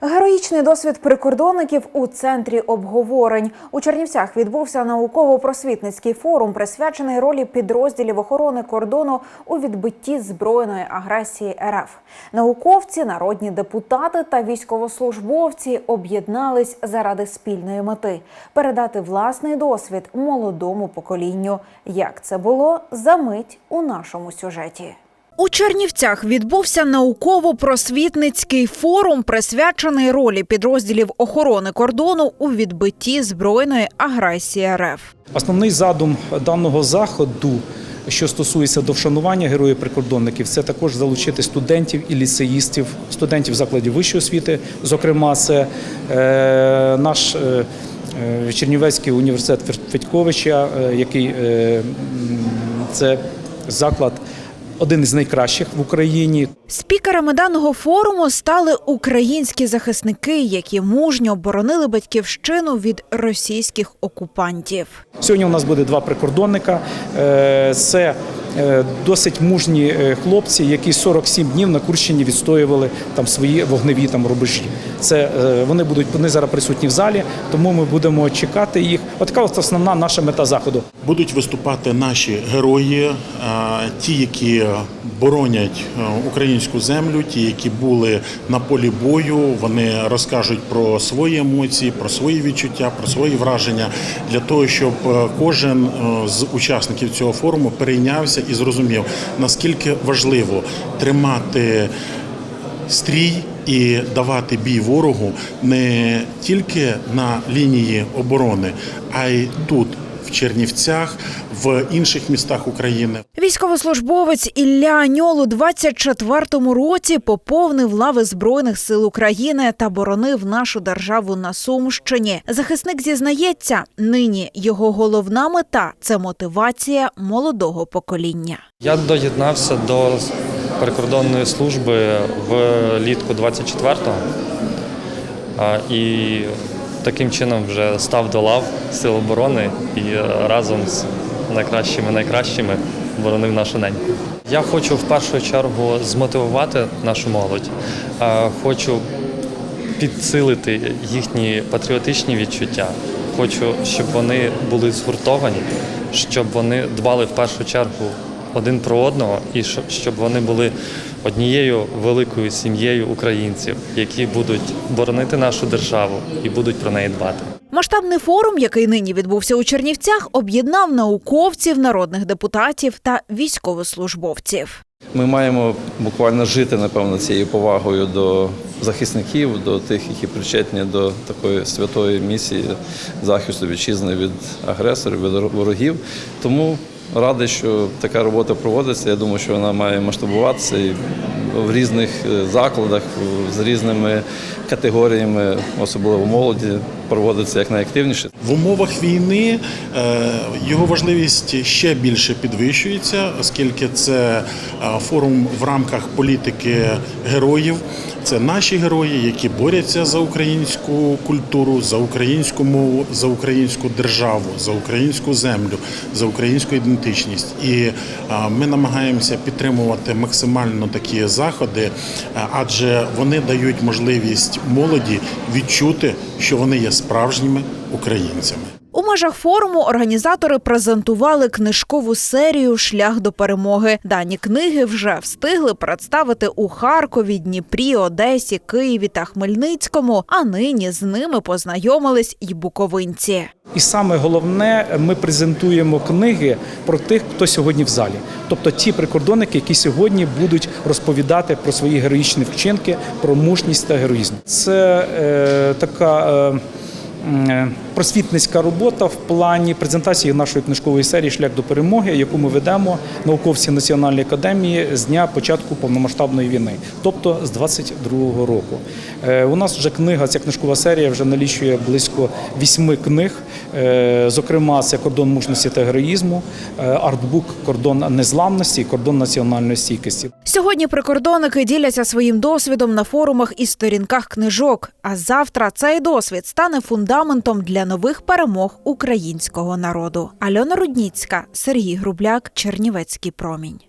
Героїчний досвід прикордонників у центрі обговорень у Чернівцях відбувся науково-просвітницький форум, присвячений ролі підрозділів охорони кордону у відбитті збройної агресії РФ. Науковці, народні депутати та військовослужбовці об'єднались заради спільної мети передати власний досвід молодому поколінню. Як це було за мить у нашому сюжеті. У Чернівцях відбувся науково-просвітницький форум, присвячений ролі підрозділів охорони кордону у відбитті збройної агресії РФ. Основний задум даного заходу, що стосується до вшанування героїв прикордонників, це також залучити студентів і ліцеїстів, студентів закладів вищої освіти. Зокрема, це е, наш е, е, Чернівецький університет Федьковича, е, який е, це заклад. Один із найкращих в Україні. Спікерами даного форуму стали українські захисники, які мужньо боронили батьківщину від російських окупантів. Сьогодні у нас буде два прикордонника. Е, Це е, досить мужні е, хлопці, які 47 днів на Курщині відстоювали там свої вогневі там рубежі. Це е, вони будуть вони зараз присутні в залі, тому ми будемо чекати їх. От така от основна наша мета заходу. Будуть виступати наші герої, е, ті, які боронять е, українську землю, ті, які були на полі бою. Вони розкажуть про свої емоції, про свої відчуття, про свої враження для того, щоб кожен з учасників цього форуму перейнявся і зрозумів, наскільки важливо тримати стрій і давати бій ворогу не тільки на лінії оборони, а й тут, в Чернівцях, в інших містах України. Військовослужбовець Ілля Аньол у 24-му році поповнив лави збройних сил України та боронив нашу державу на Сумщині. Захисник зізнається, нині його головна мета це мотивація молодого покоління. Я доєднався до прикордонної служби влітку 24-го а, і таким чином вже став до лав Сил оборони і разом з найкращими найкращими боронив нашу неньку. Я хочу в першу чергу змотивувати нашу молодь. Хочу підсилити їхні патріотичні відчуття. Хочу, щоб вони були згуртовані, щоб вони дбали в першу чергу один про одного, і щоб- вони були однією великою сім'єю українців, які будуть боронити нашу державу і будуть про неї дбати. Масштабний форум, який нині відбувся у Чернівцях, об'єднав науковців, народних депутатів та військовослужбовців. Ми маємо буквально жити, напевно, цією повагою до захисників, до тих, які причетні до такої святої місії захисту вітчизни від агресорів, від ворогів. Тому радий, що така робота проводиться. Я думаю, що вона має масштабуватися і в різних е, закладах з різними категоріями, особливо молоді, проводиться як найактивніше. В умовах війни е, його важливість ще більше підвищується, оскільки це е, форум в рамках політики героїв. Це наші герої, які борються за українську культуру, за українську мову, за українську державу, за українську землю, за українську ідентичність. І е, ми намагаємося підтримувати максимально такі заходи, е, адже вони дають можливість молоді відчути, що вони є справжніми українцями. Межах форуму організатори презентували книжкову серію Шлях до перемоги. Дані книги вже встигли представити у Харкові, Дніпрі, Одесі, Києві та Хмельницькому. А нині з ними познайомились й буковинці. І саме головне, ми презентуємо книги про тих, хто сьогодні в залі. Тобто ті прикордонники, які сьогодні будуть розповідати про свої героїчні вчинки, про мужність та героїзм. Це е, така. Е, Просвітницька робота в плані презентації нашої книжкової серії Шлях до перемоги, яку ми ведемо науковці Національної академії з дня початку повномасштабної війни, тобто з 22-го року. Е, У нас вже книга, ця книжкова серія вже налічує близько вісьми книг. Е, Зокрема, це кордон мужності та героїзму, е, артбук Кордон незламності кордон національної стійкості. Сьогодні прикордонники діляться своїм досвідом на форумах і сторінках книжок. А завтра цей досвід стане фундаментом для нових перемог українського народу. Альона Рудніцька, Сергій Грубляк, Чернівецький промінь.